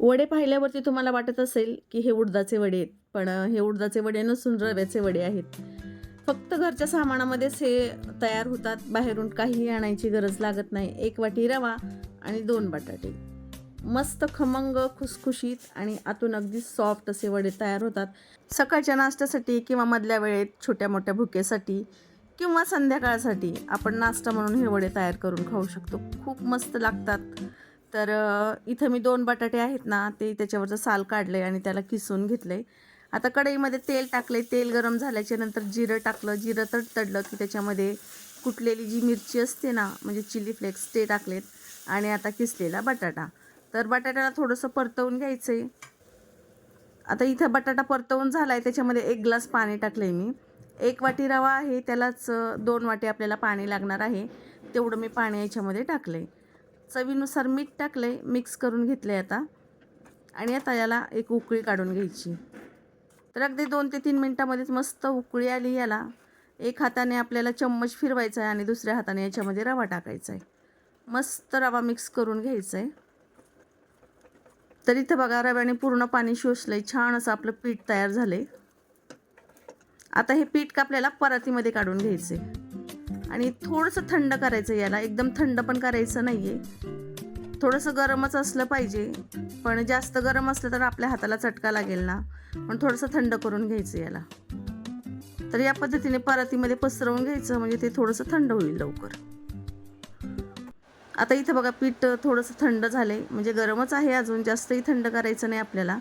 वडे पाहिल्यावरती तुम्हाला वाटत असेल की हे उडदाचे वडे आहेत पण हे उडदाचे वडे नसून रव्याचे वडे आहेत. फक्त घरच्या सामानामध्येच हे तयार होतात बाहेरून काहीही आणायची गरज लागत नाही. एक वाटी रवा आणि दोन बटाटे. मस्त खमंग खुसखुशीत आणि आतून अगदी सॉफ्ट असे वडे तयार होतात. सकाळच्या नाश्त्यासाठी किंवा मधल्या वेळेत छोट्या मोठ्या भुकेसाठी किंवा संध्याकाळसाठी आपण नाश्ता म्हणून हे वडे तयार करून खाऊ शकतो. खूप मस्त लागतात. तर इथं मी दोन बटाटे आहेत ना ते त्याच्यावरचं साल काढलं आहे आणि त्याला किसून घेतलं आहे आता कढईमध्ये तेल टाकले तेल गरम झाल्याच्यानंतर जिरं टाकलं जिरं तडतडलं की त्याच्यामध्ये कुटलेली जी मिरची असते ना म्हणजे चिली फ्लेक्स ते टाकलेत आणि आता किसलेला बटाटा. तर बटाट्याला थोडंसं परतवून घ्यायचं आहे आता इथं बटाटा परतवून झाला आहे त्याच्यामध्ये एक ग्लास पाणी टाकलं आहे मी. एक वाटी रवा आहे त्यालाच दोन वाटी आपल्याला पाणी लागणार आहे. तेवढं मी पाणी याच्यामध्ये टाकलं आहे चवीनुसार मीठ टाकलं आहे मिक्स करून घेतलं आहे आता. आणि आता याला एक उकळी काढून घ्यायची. तर अगदी दोन ते तीन मिनटामध्येच मस्त उकळी आली याला. एक हाताने आपल्याला चम्मच फिरवायचा आहे आणि दुसऱ्या हाताने याच्यामध्ये रवा टाकायचा आहे मस्त रवा मिक्स करून घ्यायचा आहे तर इथं बघा रव्याने पूर्ण पाणी शोषलं आहे छान असं आपलं पीठ तयार झालं आहे आता हे पीठ का आपल्याला परातीमध्ये काढून घ्यायचं आहे आणि थोडंसं थंड करायचं याला. एकदम थंड पण करायचं नाही आहे थोडंसं गरमच असलं पाहिजे. पण जास्त गरम असलं तर आपल्या हाताला चटका लागेल ना. पण थोडंसं थंड करून घ्यायचं याला. तर या पद्धतीने परातीमध्ये पसरवून घ्यायचं म्हणजे ते थोडंसं थंड होईल लवकर. आता इथं बघा पीठ थोडंसं थंड झालं आहे म्हणजे गरमच आहे अजून जास्तही थंड करायचं नाही आपल्याला.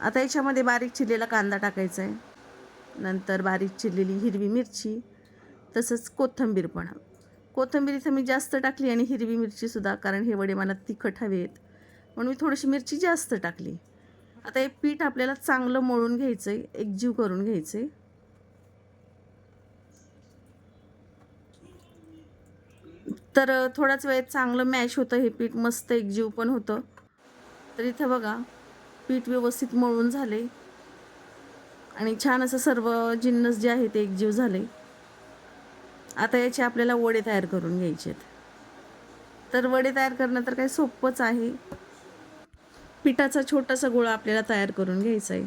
आता याच्यामध्ये बारीक चिरलेला कांदा टाकायचा आहे नंतर बारीक चिरलेली हिरवी मिरची. तसंच कोथिंबीर पण. कोथिंबीर इथं मी जास्त टाकली आणि हिरवी मिरचीसुद्धा कारण हे वडे मला तिखट हवे आहेत म्हणून मी थोडीशी मिरची जास्त टाकली. आता हे पीठ आपल्याला चांगलं मळून घ्यायचं आहे एकजीव करून घ्यायचं आहे तर थोड्याच वेळेत चांगलं मॅश होतं हे पीठ मस्त एकजीव पण होतं. तर इथं बघा पीठ व्यवस्थित मळून झाले आणि छान असं सर्व जिन्नस जे आहे ते एकजीव झाले आता याचे आपल्याला वडे तयार करून घ्यायचे आहेत तर वडे तयार करणं तर काही सोपंच आहे. पिठाचा छोटासा गोळा आपल्याला तयार करून घ्यायचा आहे.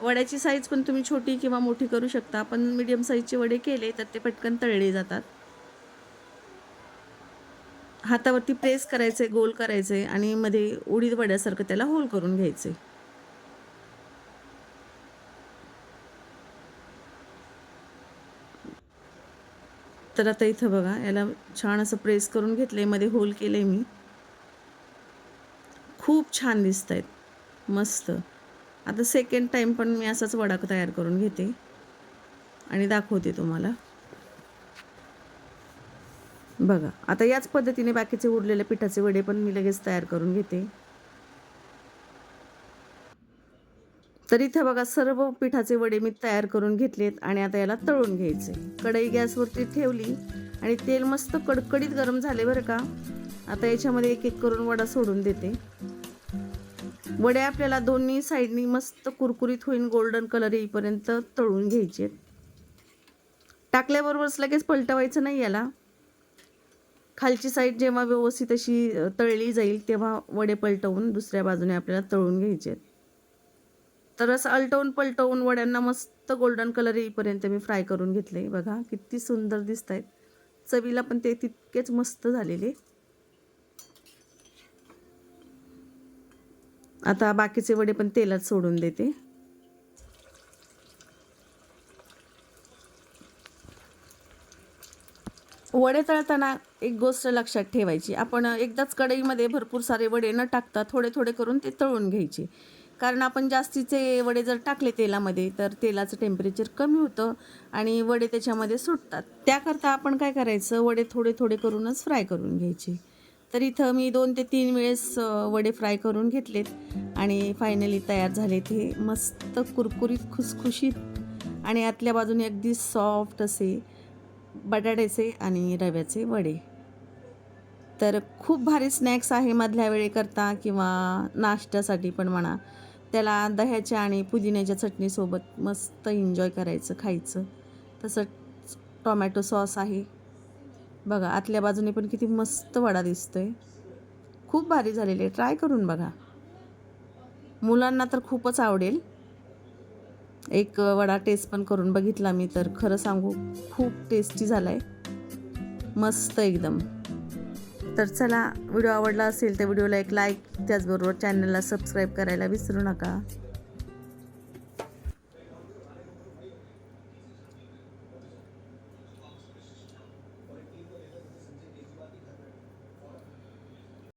वड्याची साईज पण तुम्ही छोटी किंवा मोठी करू शकता. पण मीडियम साईजचे वडे केले तर ते पटकन तळले जातात. हातावरती प्रेस करायचे गोल करायचे आणि मध्ये उडीद वड्यासारखं त्याला होल करून घ्यायचे तर आता इथं बघा याला छान असं प्रेस करून घेतलं आहे मध्ये होल केलं आहे मी. खूप छान दिसत आहेत मस्त. आता सेकंड टाईम पण मी असाच वडा तयार करून घेते. आणि दाखवते तुम्हाला. बघा. आता याच पद्धतीने बाकीचे उरलेले पिठाचे वडे पण मी लगेच तयार करून घेते. तर इथे बघा सर्व पिठाचे वडे मी तयार करून घेतलेत आणि आता याला तळून घ्यायचे. कढई गॅसवरती ठेवली आणि तेल मस्त कडकडीत गरम झाले बरं का. आता याच्यामध्ये एक एक करून वडा सोडून देते. वडे आपल्याला दोन्ही साईडनी मस्त कुरकुरीत होईन गोल्डन कलर येईपर्यंत तळून घ्यायचे. टाकल्याबरोबरच लगेच पलटवायचं नाही याला. खालची साईड जेव्हा व्यवस्थित अशी तळली जाईल तेव्हा वडे पलटवून दुसऱ्या बाजूने आपल्याला तळून घ्यायचे. आहेत. तर असं अलटवून पलटवून वड्यांना मस्त गोल्डन कलर येईपर्यंत मी फ्राय करून घेतले. बघा किती सुंदर दिसत आहेत चवीला पण ते तितकेच मस्त झालेले. आता बाकीचे वडे पण तेलात सोडून देते. वडे तळताना एक गोष्ट लक्षात ठेवायची. आपण एकदाच कढईमध्ये भरपूर सारे वडे न टाकता थोडे थोडे करून ते तळून घ्यायचे. कारण आपण जास्तीचे वडे जर टाकले तेलामध्ये तर तेलाचं टेम्परेचर कमी होतं आणि वडे त्याच्यामध्ये सुटतात. त्याकरता आपण काय करायचं वडे थोडे थोडे करूनच फ्राय करून घ्यायचे. तर इथं मी दोन ते तीन वेळेस वडे फ्राय करून घेतलेत आणि फायनली तयार झाले ते मस्त कुरकुरीत खुसखुशीत आणि आतल्या बाजूने अगदी सॉफ्ट असे बटाट्याचे आणि रव्याचे वडे. तर खूप भारी स्नॅक्स आहे मधल्या वेळेकरता किंवा नाश्त्यासाठी पण म्हणा. त्याला दह्याच्या आणि पुदिन्याच्या चटणीसोबत मस्त एन्जॉय करायचं खायचं. तसंच टोमॅटो सॉस आहे. बघा आतल्या बाजूने पण किती मस्त वडा दिसतो आहे खूप भारी झालेले ट्राय करून बघा. मुलांना तर खूपच आवडेल. एक वडा टेस्ट पण करून बघितला मी तर. खरं सांगू खूप टेस्टी झाला आहे मस्त एकदम. तर चला व्हिडिओ आवडला असेल तर व्हिडिओला एक लाईक त्याचबरोबर चॅनलला सबस्क्राईब करायला विसरू नका.